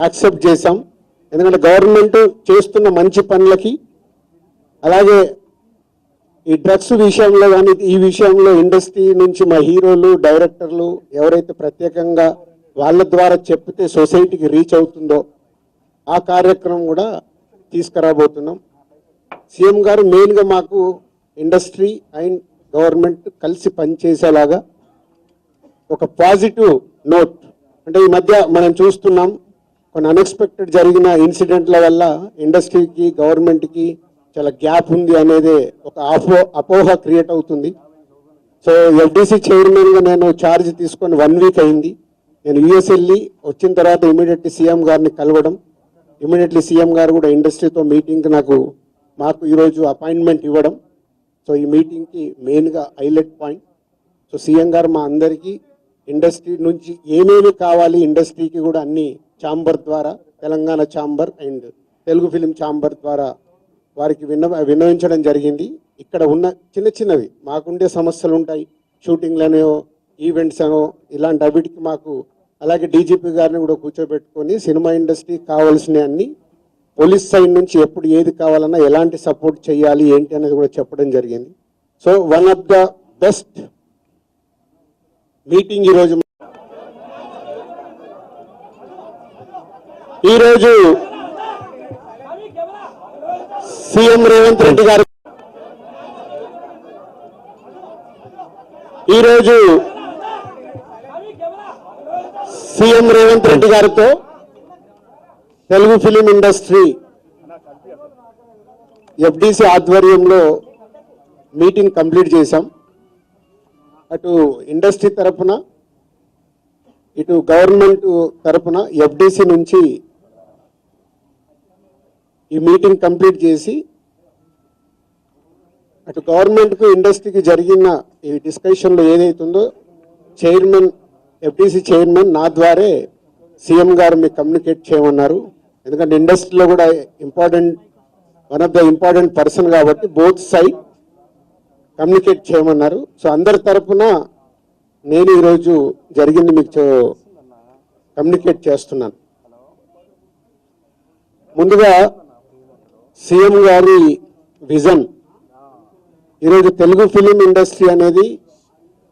Accept చేశాం. ఎందుకంటే government చేస్తున్న మంచి పనులకి అలాగే ఈ డ్రగ్స్ విషయంలో కానీ ఈ విషయంలో ఇండస్ట్రీ నుంచి మా హీరోలు డైరెక్టర్లు ఎవరైతే ప్రత్యేకంగా వాళ్ళ ద్వారా చెప్తే సొసైటీకి రీచ్ అవుతుందో ఆ కార్యక్రమం కూడా తీసుకురాబోతున్నాం. సీఎం గారు మెయిన్గా మాకు ఇండస్ట్రీ అండ్ గవర్నమెంట్ కలిసి పనిచేసేలాగా ఒక పాజిటివ్ నోట్ అంటే ఈ మధ్య మనం చూస్తున్నాం కొన్ని అన్ఎక్స్పెక్టెడ్ జరిగిన ఇన్సిడెంట్ల వల్ల ఇండస్ట్రీకి గవర్నమెంట్కి చాలా గ్యాప్ ఉంది అనేది ఒక అపో అపోహ క్రియేట్ అవుతుంది. సో ఎఫ్డీసీ చైర్మన్గా నేను ఛార్జ్ తీసుకొని వన్ వీక్ అయింది. నేను యుఎస్ వెళ్ళి వచ్చిన తర్వాత ఇమీడియట్లీ సీఎం గారిని కలవడం. ఇమీడియట్లీ సీఎం గారు కూడా ఇండస్ట్రీతో మీటింగ్ నాకు మాకు ఈరోజు అపాయింట్మెంట్ ఇవ్వడం. సో ఈ మీటింగ్కి మెయిన్గా హైలైట్ పాయింట్ సో సీఎం గారు మా అందరికీ ఇండస్ట్రీ నుంచి ఏమేమి కావాలి ఇండస్ట్రీకి కూడా అన్ని ఛాంబర్ ద్వారా Telangana chamber and Telugu film chamber ద్వారా వారికి విన్న విన్నవించడం జరిగింది. ఇక్కడ ఉన్న చిన్న చిన్నవి మాకుండే సమస్యలు ఉంటాయి. షూటింగ్లనో ఈవెంట్స్ అనో ఇలాంటి అవిటికి మాకు అలాగే డీజీపీ గారిని కూడా కూర్చోబెట్టుకొని సినిమా ఇండస్ట్రీ కావాల్సిన అన్ని పోలీస్ సైడ్ నుంచి ఎప్పుడు ఏది కావాలన్నా ఎలాంటి సపోర్ట్ చేయాలి ఏంటి అనేది కూడా చెప్పడం జరిగింది. So one of the best meeting ఈరోజు ఈరోజు సీఎం రేవంత్ రెడ్డి గారు ఈరోజు సీఎం రేవంత్ రెడ్డి గారితో తెలుగు ఫిలిం ఇండస్ట్రీ ఎఫ్డిసి ఆధ్వర్యంలో మీటింగ్ కంప్లీట్ చేశాం. అటు ఇండస్ట్రీ తరపున ఇటు గవర్నమెంట్ తరపున ఎఫ్డిసి నుంచి ఈ మీటింగ్ కంప్లీట్ చేసి అటు గవర్నమెంట్కు ఇండస్ట్రీకి జరిగిన ఈ డిస్కషన్లో ఏదైతుందో చైర్మన్ ఎఫ్టీసీ చైర్మన్ నా ద్వారే సీఎం గారు మీకు కమ్యూనికేట్ చేయమన్నారు. ఎందుకంటే ఇండస్ట్రీలో కూడా important one of the important person కాబట్టి బోత్ సైడ్ కమ్యూనికేట్ చేయమన్నారు. సో అందరి తరఫున నేను ఈరోజు జరిగింది మీకు కమ్యూనికేట్ చేస్తున్నాను. ముందుగా సీఎం గారి విజన్. ఈరోజు తెలుగు ఫిలిం ఇండస్ట్రీ అనేది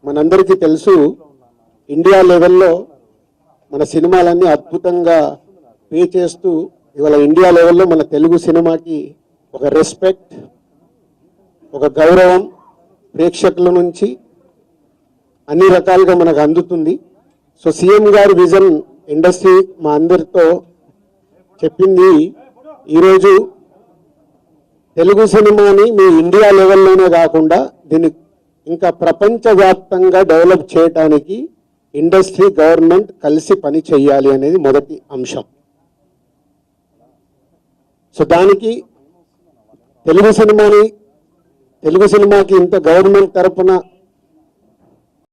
మనందరికీ తెలుసు. ఇండియా లెవెల్లో మన సినిమాలన్నీ అద్భుతంగా పే చేస్తూ ఇవాళ ఇండియా లెవెల్లో మన తెలుగు సినిమాకి ఒక రెస్పెక్ట్ ఒక గౌరవం ప్రేక్షకుల నుంచి అన్ని రకాలుగా మనకు అందుతుంది. సో సీఎం గారి విజన్ ఇండస్ట్రీ మా అందరితో చెప్పింది ఈరోజు తెలుగు సినిమాని మీ ఇండియా లెవెల్లోనే కాకుండా దీన్ని ఇంకా ప్రపంచవ్యాప్తంగా డెవలప్ చేయడానికి ఇండస్ట్రీ గవర్నమెంట్ కలిసి పని చేయాలి అనేది మొదటి అంశం. సో దానికి తెలుగు సినిమాని తెలుగు సినిమాకి ఇంత గవర్నమెంట్ తరపున